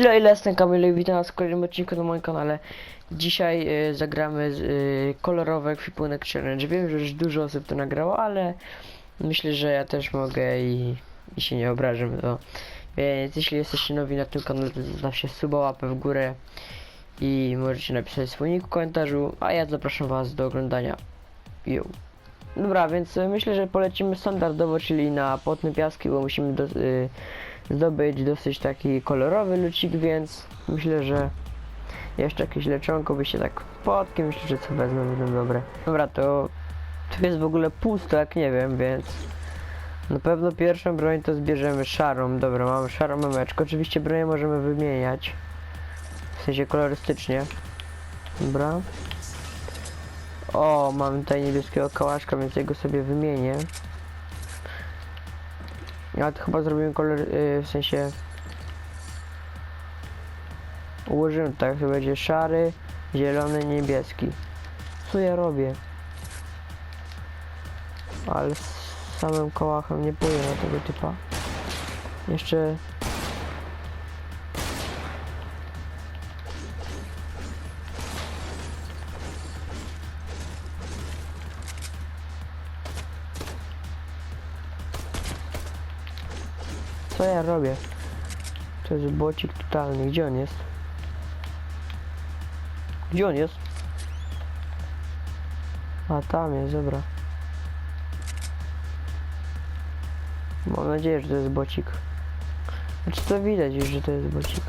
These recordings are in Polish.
Ile ile jestem Kamil i witam was w kolejnym odcinku na moim kanale. Dzisiaj y, zagramy z, y, kolorowe kwipunek challenge. Wiem, że już dużo osób to nagrało, ale myślę, że ja też mogę i, i się nie obrażę. No. Więc jeśli jesteście nowi na tym kanale, to zostawcie suba, łapę w górę i możecie napisać swój nick w komentarzu, a ja zapraszam was do oglądania. Yo. Dobra, więc myślę, że polecimy standardowo, czyli na potne piaski, bo musimy do, y, zdobyć dosyć taki kolorowy lucik, więc myślę, że jeszcze jakieś leczonko by się tak potki, myślę, że co wezmę będą dobre. Dobra, to tu jest w ogóle pusto, jak nie wiem, więc na pewno pierwszą broń to zbierzemy szarą. Dobra, mamy szarą memeczkę. Oczywiście broń możemy wymieniać. W sensie kolorystycznie. Dobra. O, mamy tutaj niebieskiego kałaszka, więc jego sobie wymienię. Ja to chyba zrobimy kolor, yy, w sensie ułożymy tak, to będzie szary, zielony, niebieski. Co ja robię? Ale z samym kołachem nie pójdę na tego typa. Jeszcze Co ja robię? To jest bocik totalny. Gdzie on jest? Gdzie on jest? A tam jest, dobra. Mam nadzieję, że to jest bocik. Znaczy to widać już, że to jest bocik.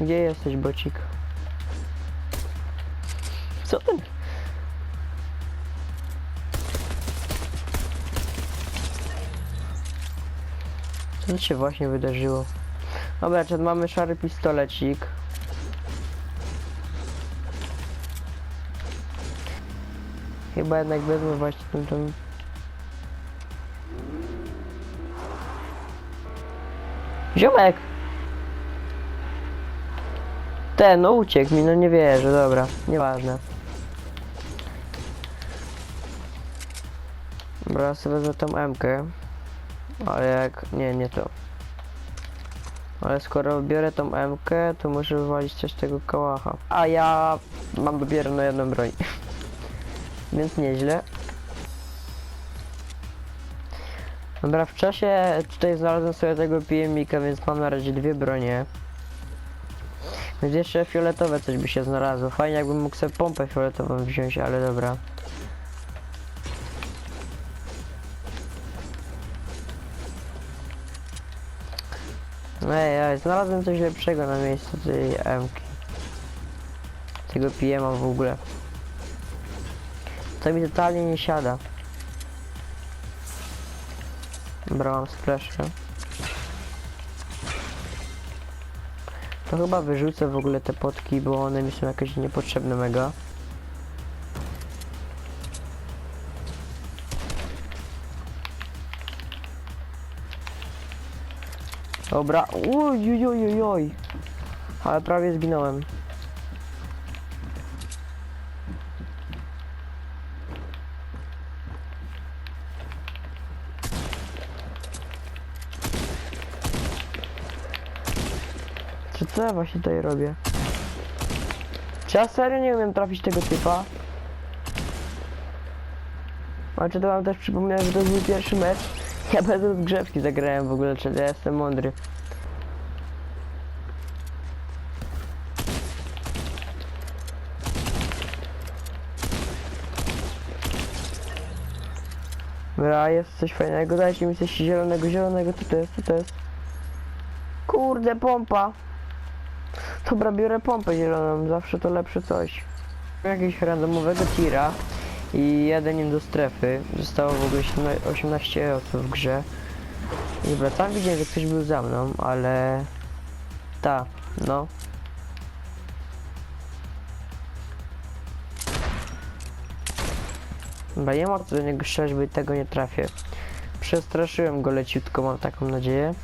Gdzie jesteś, bocik? Co ten? Co się właśnie wydarzyło? Dobra, czy mamy szary pistolecik. Chyba jednak wezmę właśnie tą, tą... Ziomek! Ten, no uciekł mi, no nie wierzę, dobra, nieważne. Dobra, sobie wezmę tą M-kę. Ale jak... Nie, nie to. Ale skoro biorę tą MK, to muszę wywalić też tego kałacha. A ja mam dopiero na jedną broń. Więc nieźle. Dobra, w czasie tutaj znalazłem sobie tego pijemnika, więc mam na razie dwie bronie. Więc jeszcze fioletowe coś by się znalazło. Fajnie jakbym mógł sobie pompę fioletową wziąć, ale dobra. Ej, ej, znalazłem coś lepszego na miejscu tej M-ki. Tego pm w ogóle. To mi totalnie nie siada. Dobra, mam. To chyba wyrzucę w ogóle te potki, bo one mi są jakieś niepotrzebne mega. Dobra, uj, uj, uj, uj, uj. Ale prawie zginąłem. Czy co ja właśnie tutaj robię? Czy ja serio nie umiem trafić tego typa? A czy to wam też przypomniałem, że to mój pierwszy mecz? Ja bez rozgrzewki zagrałem w ogóle, czyli ja jestem mądry. Dobra, jest coś fajnego, dajcie mi coś zielonego, zielonego, co to jest, co to jest? Kurde, pompa! Dobra, biorę pompę zieloną, zawsze to lepsze coś. Jakiegoś randomowego tira i jadę nim do strefy. Zostało w ogóle 17 18 osób w grze. I wracam, widziałem, że ktoś był za mną, ale... Ta, no. Dobra, nie ma co do niego strzelać, bo i tego nie trafię. Przestraszyłem go leciutko, mam taką nadzieję.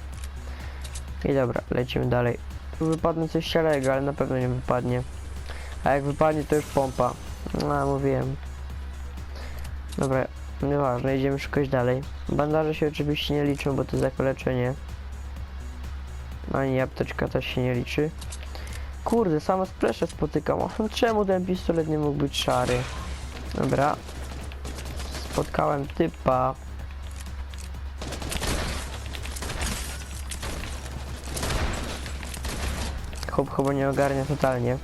I dobra, lecimy dalej. Tu wypadnie coś szarego, ale na pewno nie wypadnie. A jak wypadnie, to już pompa. No, mówiłem. Dobra, nieważne, idziemy szukać dalej. Bandaże się oczywiście nie liczą, bo to za leczenie. Ani apteczka też się nie liczy. Kurde, same splesze spotykam. Czemu ten pistolet nie mógł być szary? Dobra. Spotkałem typa. Chłop chyba nie ogarnia totalnie.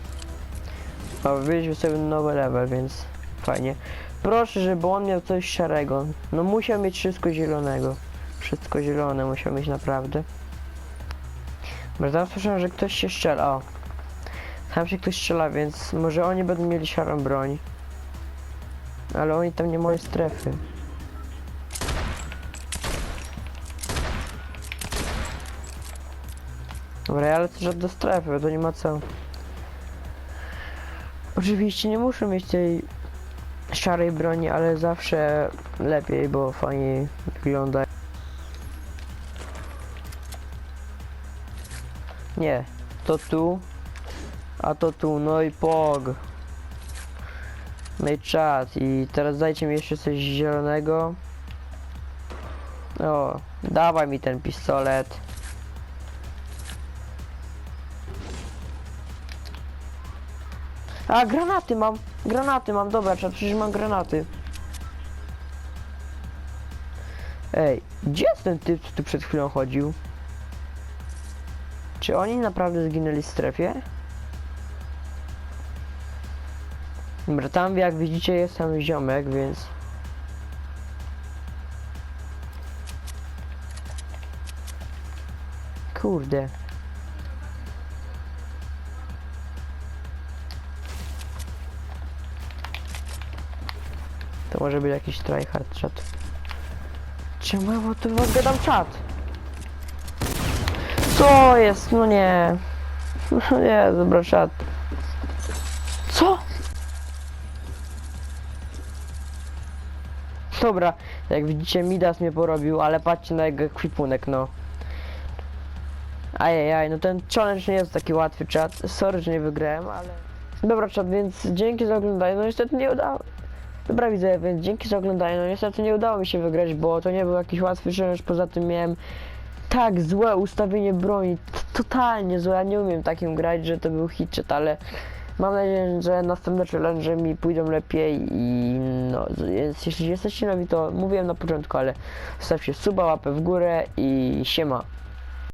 A wybiliśmy sobie nowy level, więc fajnie. Proszę, żeby on miał coś szarego. No musiał mieć wszystko zielonego. Wszystko zielone musiał mieć naprawdę. Bo tam słyszałem, że ktoś się strzela. O. Tam się ktoś strzela, więc może oni będą mieli szarą broń. Ale oni tam nie mają strefy. Dobra, ja lecę do strefy, to nie ma co. Oczywiście nie muszę mieć tej szarej broni, ale zawsze lepiej, bo fajniej wygląda. Nie, to tu, a to tu, no i pog. No i czad i teraz dajcie mi jeszcze coś zielonego. O, dawaj mi ten pistolet. A, granaty mam, granaty mam, dobra, przecież mam granaty. Ej, gdzie jest ten typ, co tu przed chwilą chodził? Czy oni naprawdę zginęli w strefie? Dobra, tam jak widzicie jest tam ziomek, więc... Kurde. To może być jakiś tryhard chat. Czemu ja bo tu was gadam czat? Co jest? No nie. No nie, dobra czat. Co? Dobra, jak widzicie Midas mnie porobił, ale patrzcie na jego kwipunek, no. Ajajaj, no ten challenge nie jest taki łatwy czat. Sorry, że nie wygrałem, ale... Dobra czat, więc dzięki za oglądanie. No niestety nie udało... Dobra widzę, więc dzięki za oglądanie. No niestety nie udało mi się wygrać, bo to nie był jakiś łatwy challenge. Poza tym miałem tak złe ustawienie broni. Totalnie złe. Ja nie umiem takim grać, że to był hitchat, ale mam nadzieję, że następne challenge mi pójdą lepiej i no, więc jeśli jesteście nowi, to mówiłem na początku, ale zostawcie suba, łapę w górę i siema.